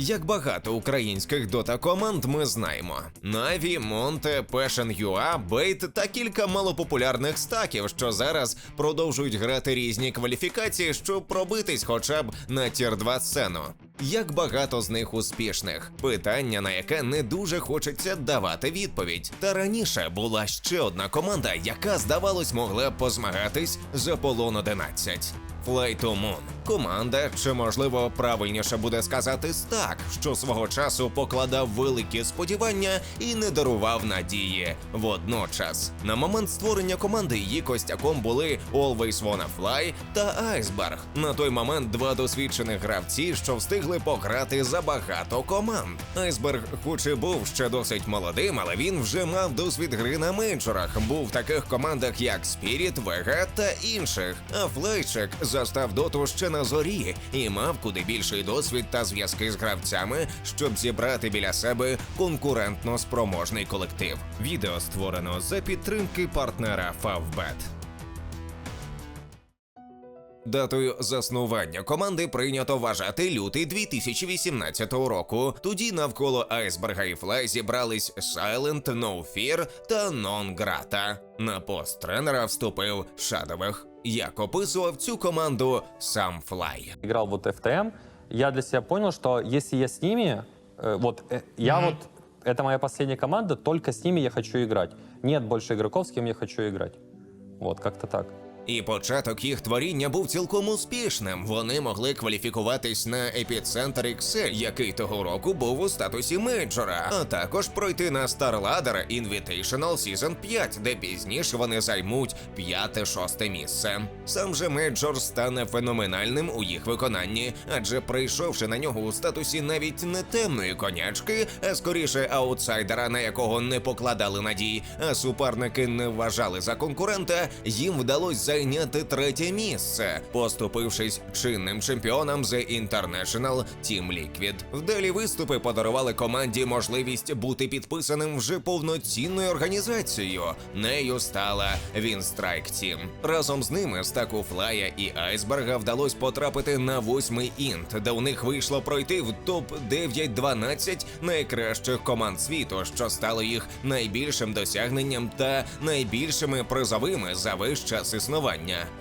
Як багато українських дота команд ми знаємо: Наві, Монте, Passion.ua, Бейт та кілька малопопулярних стаків, що зараз продовжують грати різні кваліфікації, щоб пробитись хоча б на тір 2 сцену. Як багато з них успішних? Питання, на яке не дуже хочеться давати відповідь. Та раніше була ще одна команда, яка, здавалось, могла позмагатись за полон 11. Fly to Moon. Команда, чи можливо правильніше буде сказати стак, що свого часу покладав великі сподівання і не дарував надії. Водночас, на момент створення команди її костяком були Always Wanna Fly та Iceberg. На той момент два досвідчених гравці, що встигли пограти за багато команд. Айсберг, хоч і був ще досить молодим, але він вже мав досвід гри на мейджорах. Був в таких командах, як Spirit, Vega та інших. А Флайчик застав доту ще на зорі і мав куди більший досвід та зв'язки з гравцями, щоб зібрати біля себе конкурентно спроможний колектив. Відео створено за підтримки партнера Favbet. Датою заснування команди прийнято вважати лютий 2018 року. Тоді навколо Айсберга і Флай зібрались Silent, No Fear та Non Grata. На пост тренера вступив Шадових. Як описував цю команду сам Флай. играл вот FTM, я для себя понял, что если я с ними, э, вот э, я вот, это моя последняя команда, только с ними я хочу играть. Нет больше игроков, с кем я хочу играть. Вот, как-то так. І початок їх творіння був цілком успішним. Вони могли кваліфікуватись на епіцентр XL, який того року був у статусі мейджора, а також пройти на StarLadder Invitational Season 5, де пізніше вони займуть п'яте-шосте місце. Сам же мейджор стане феноменальним у їх виконанні, адже прийшовши на нього у статусі навіть не темної конячки, а скоріше аутсайдера, на якого не покладали надій, а суперники не вважали за конкурента, їм вдалося зайняти третє місце, поступившись чинним чемпіонам The International Team Liquid. Вдалі виступи подарували команді можливість бути підписаним вже повноцінною організацією. Нею стала Winstrike Team. Разом з ними стаку Флая і Айсберга вдалося потрапити на восьмий інт, де у них вийшло пройти в топ 9-12 найкращих команд світу, що стало їх найбільшим досягненням та найбільшими призовими за весь час існування.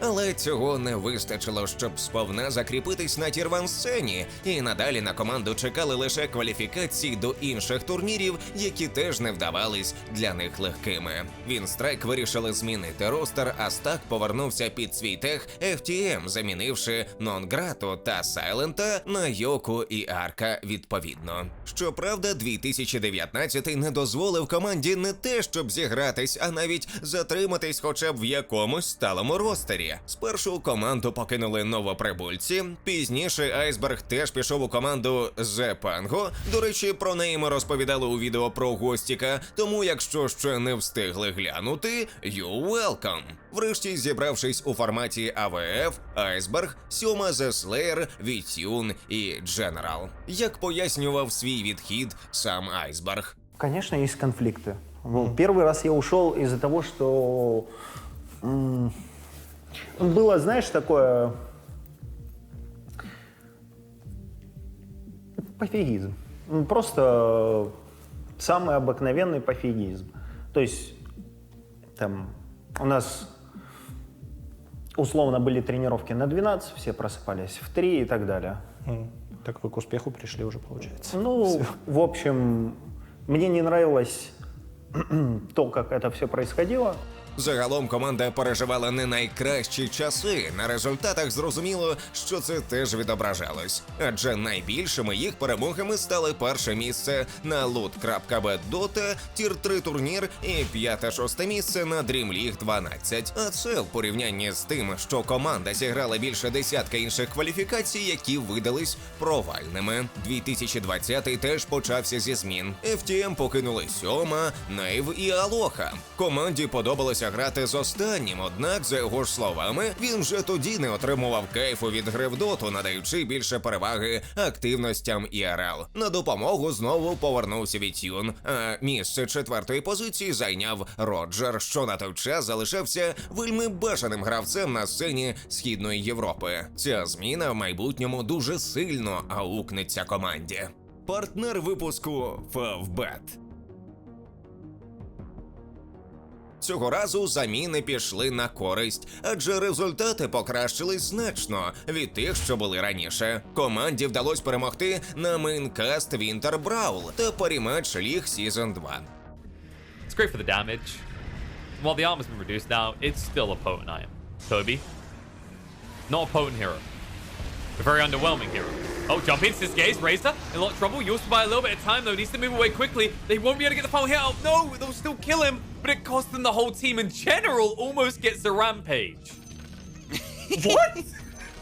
Але цього не вистачило, щоб сповна закріпитись на тірван сцені, і надалі на команду чекали лише кваліфікації до інших турнірів, які теж не вдавались для них легкими. Вінстрайк вирішили змінити ростер, а стак повернувся під свій тех FTM, замінивши Нонграту та Сайлента на Йоку і Арка відповідно. Щоправда, 2019 не дозволив команді не те, щоб зігратись, а навіть затриматись хоча б в якомусь сталому ростері. Спершу команду покинули новоприбульці. Пізніше Айсберг теж пішов у команду The Pango. До речі, про неї ми розповідали у відео про Гостіка. Тому, якщо ще не встигли глянути, you welcome. Врешті, зібравшись у форматі АВФ, Айсберг, Сьома The Slayer, Вітюн і General. Як пояснював свій відхід сам Айсберг. Конечно, есть конфликты. Ну, Первый раз я ушел из-за того, что было, знаешь, такое пофигизм. М, Просто самый обыкновенный пофигизм. То есть там у нас условно были тренировки на 12, все просыпались в 3 и так далее. Так вы к успеху пришли уже, получается. Ну, в общем, мне не нравилось то, как это все происходило. Загалом команда переживала не найкращі часи. На результатах зрозуміло, що це теж відображалось. Адже найбільшими їх перемогами стали перше місце на loot.b Dota, тір 3 турнір і п'яте-шосте місце на Dream League 12. А це в порівнянні з тим, що команда зіграла більше десятка інших кваліфікацій, які видались провальними. 2020 теж почався зі змін. FTM покинули сьома, Нейв і Алоха. Команді подобалося грати з останнім, однак, за його ж словами, він вже тоді не отримував кайфу від гри в доту, надаючи більше переваги активностям ІРЛ. На допомогу знову повернувся Вітюн, а місце четвертої позиції зайняв Роджер, що на той час залишався вельми бажаним гравцем на сцені Східної Європи. Ця зміна в майбутньому дуже сильно аукнеться команді. партнер випуску Favbet. Цього разу заміни пішли на користь, адже результати покращились значно від тих, що були раніше. Команді вдалося перемогти на мейнкаст Winter Brawl та паріматч Ліг Season 2. It's great for the damage. While the armor's been reduced now, it's still a potent item. Toby. Not a potent hero. A very underwhelming hero. Oh, jump into this gaze, Razor. In a lot of trouble. Used by a little bit of time, though. Needs to move away quickly. They won't be able to get the final hit out. No, they'll still kill him. But it cost them the whole team in general almost gets the rampage. what?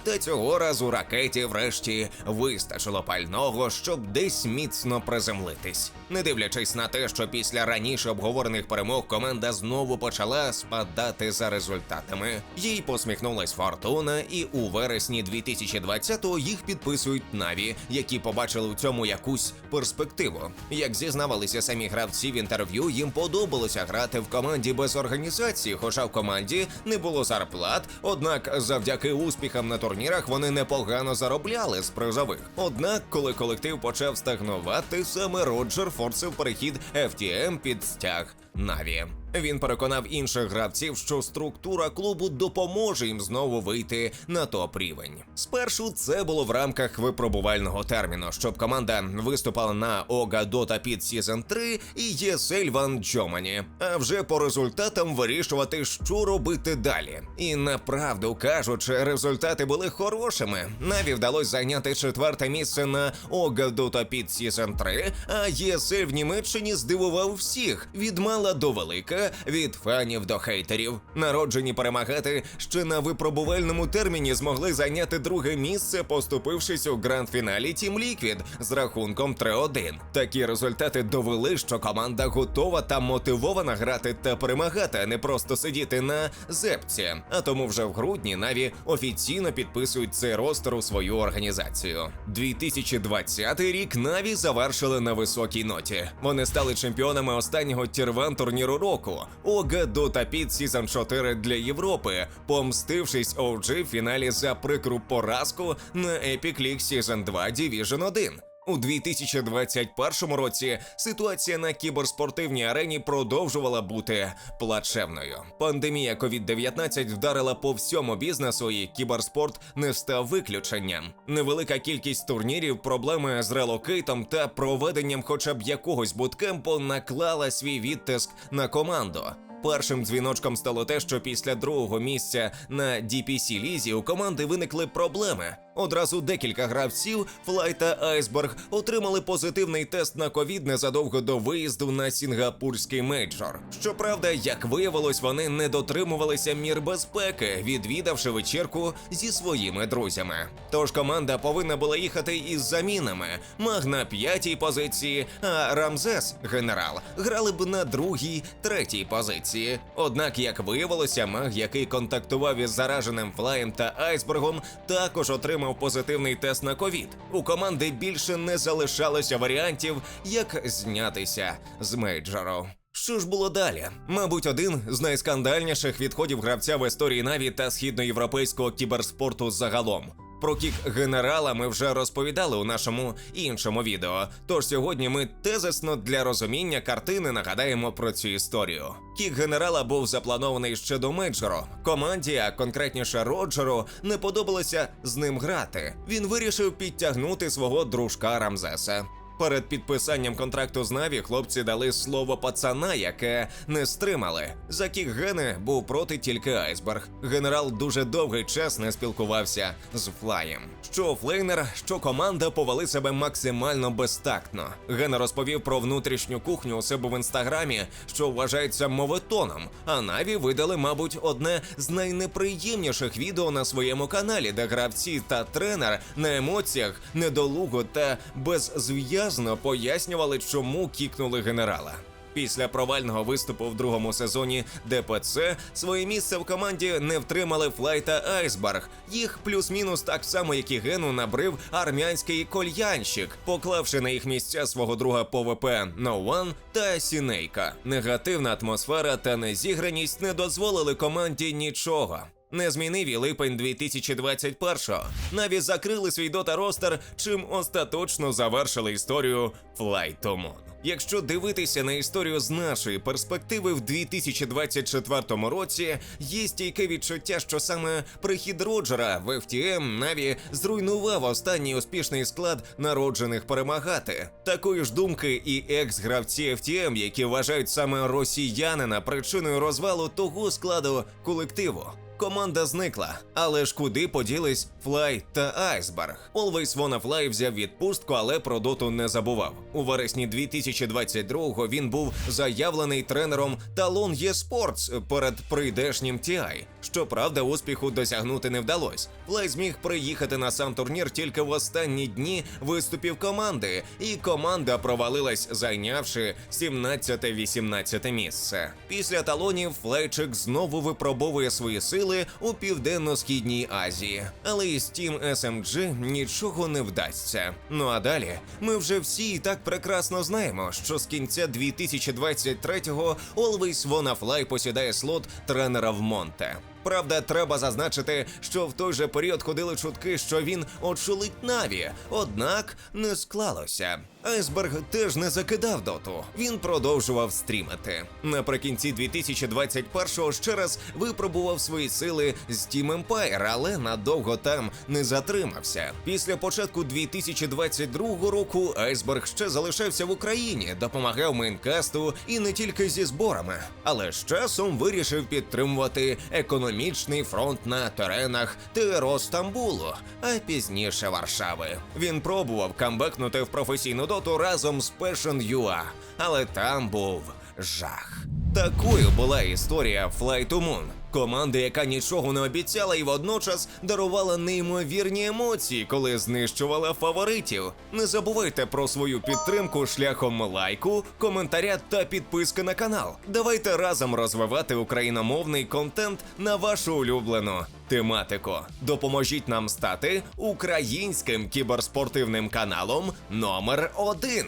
Та цього разу ракеті врешті вистачило пального, щоб десь міцно приземлитись. Не дивлячись на те, що після раніше обговорених перемог команда знову почала спадати за результатами. Їй посміхнулась фортуна, і у вересні 2020-го їх підписують Наві, які побачили у цьому якусь перспективу. Як зізнавалися самі гравці в інтерв'ю, їм подобалося грати в команді без організації, хоча в команді не було зарплат. Однак, завдяки успіхам на турнірах вони непогано заробляли з призових. Однак, коли колектив почав стагнувати, саме Роджер форсив перехід FTM під стяг Наві. Він переконав інших гравців, що структура клубу допоможе їм знову вийти на топ рівень. Спершу це було в рамках випробувального терміну, щоб команда виступала на Ога Дота під Season 3 і ЄСЛ Ван Джомані. А вже по результатам вирішувати, що робити далі. І направду кажучи, результати були хорошими. Наві вдалося зайняти четверте місце на Ога Дота під Season 3, а ЄСЛ в Німеччині здивував всіх від мала до велика, від фанів до хейтерів. Народжені перемагати ще на випробувальному терміні змогли зайняти друге місце, поступившись у гранд-фіналі Team Liquid з рахунком 3-1. Такі результати довели, що команда готова та мотивована грати та перемагати, а не просто сидіти на зепці. А тому вже в грудні Наві офіційно підписують цей ростер у свою організацію. 2020 рік Наві завершили на високій ноті. Вони стали чемпіонами останнього тірван турніру року ОГ Дота Піт Сізон 4 для Європи, помстившись OG в фіналі за прикру поразку на Epic League Season 2 Division 1. У 2021 році ситуація на кіберспортивній арені продовжувала бути плачевною. Пандемія COVID-19 вдарила по всьому бізнесу, і кіберспорт не став виключенням. Невелика кількість турнірів, проблеми з релокейтом та проведенням хоча б якогось буткемпу наклала свій відтиск на команду. Першим дзвіночком стало те, що після другого місця на DPC лізі у команди виникли проблеми. Одразу декілька гравців Флай та Айсберг отримали позитивний тест на ковід незадовго до виїзду на сінгапурський мейджор. Щоправда, як виявилось, вони не дотримувалися мір безпеки, відвідавши вечірку зі своїми друзями. Тож команда повинна була їхати із замінами. Маг на п'ятій позиції, а Рамзес, генерал, грали б на другій, третій позиції. Однак, як виявилося, маг, який контактував із зараженим флаєм та айсбергом, також отримав позитивний тест на ковід. У команди більше не залишалося варіантів, як знятися з мейджору. Що ж було далі? Мабуть, один з найскандальніших відходів гравця в історії Наві та східноєвропейського кіберспорту загалом. Про кік генерала ми вже розповідали у нашому іншому відео. Тож сьогодні ми тезисно для розуміння картини нагадаємо про цю історію. Кік генерала був запланований ще до мейджору. Команді, а конкретніше Роджеру, не подобалося з ним грати. Він вирішив підтягнути свого дружка Рамзеса. Перед підписанням контракту з Наві хлопці дали слово пацана, яке не стримали. За кік гени був проти тільки айсберг. Генерал дуже довгий час не спілкувався з флаєм. Що флейнер, що команда повели себе максимально безтактно. Ген розповів про внутрішню кухню у себе в інстаграмі, що вважається моветоном. А Наві видали, мабуть, одне з найнеприємніших відео на своєму каналі, де гравці та тренер на емоціях недолуго та беззв'язно пояснювали, чому кікнули генерала. Після провального виступу в другому сезоні ДПЦ своє місце в команді не втримали Флай та Айсберг. Їх плюс-мінус так само, як і гену набрив армянський кольянщик, поклавши на їх місця свого друга по ВП One та Сінейка. Негативна атмосфера та незіграність не дозволили команді нічого. Не змінив і липень 2021-го. Наві закрили свій дота ростер, чим остаточно завершили історію Flight to. Якщо дивитися на історію з нашої перспективи в 2024 році, є стійке відчуття, що саме прихід Роджера в FTM Наві зруйнував останній успішний склад народжених перемагати. Такої ж думки і екс-гравці FTM, які вважають саме росіянина причиною розвалу того складу колективу. Команда зникла, але ж куди поділись Флай та Айсберг? Always Wanna Fly взяв відпустку, але про доту не забував. У вересні 2022-го він був заявлений тренером Talon eSports перед прийдешнім TI. Щоправда, успіху досягнути не вдалось. Флай зміг приїхати на сам турнір тільки в останні дні виступів команди, і команда провалилась, зайнявши 17-18 місце. Після талонів Флейчик знову випробовує свої сили у південно-східній Азії, але із Team SMG нічого не вдасться. Ну а далі ми вже всі і так прекрасно знаємо, що з кінця 2023-го Always Wanna Fly посідає слот тренера в Монте. Правда, треба зазначити, що в той же період ходили чутки, що він очолить Наві, однак не склалося. Айсберг теж не закидав доту. Він продовжував стрімити. Наприкінці 2021-го ще раз випробував свої сили з Team Empire, але надовго там не затримався. Після початку 2022 року Айсберг ще залишався в Україні, допомагав мейнкасту і не тільки зі зборами, але з часом вирішив підтримувати економічний фронт на теренах ТРО Стамбулу, а пізніше Варшави. Він пробував камбекнути в професійну доту разом з Passion UA, але там був жах. Такою була історія Fly to Moon. Команди, яка нічого не обіцяла і водночас дарувала неймовірні емоції, коли знищувала фаворитів. Не забувайте про свою підтримку шляхом лайку, коментаря та підписки на канал. Давайте разом розвивати україномовний контент на вашу улюблену тематику. Допоможіть нам стати українським кіберспортивним каналом номер 1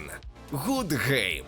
Good Game!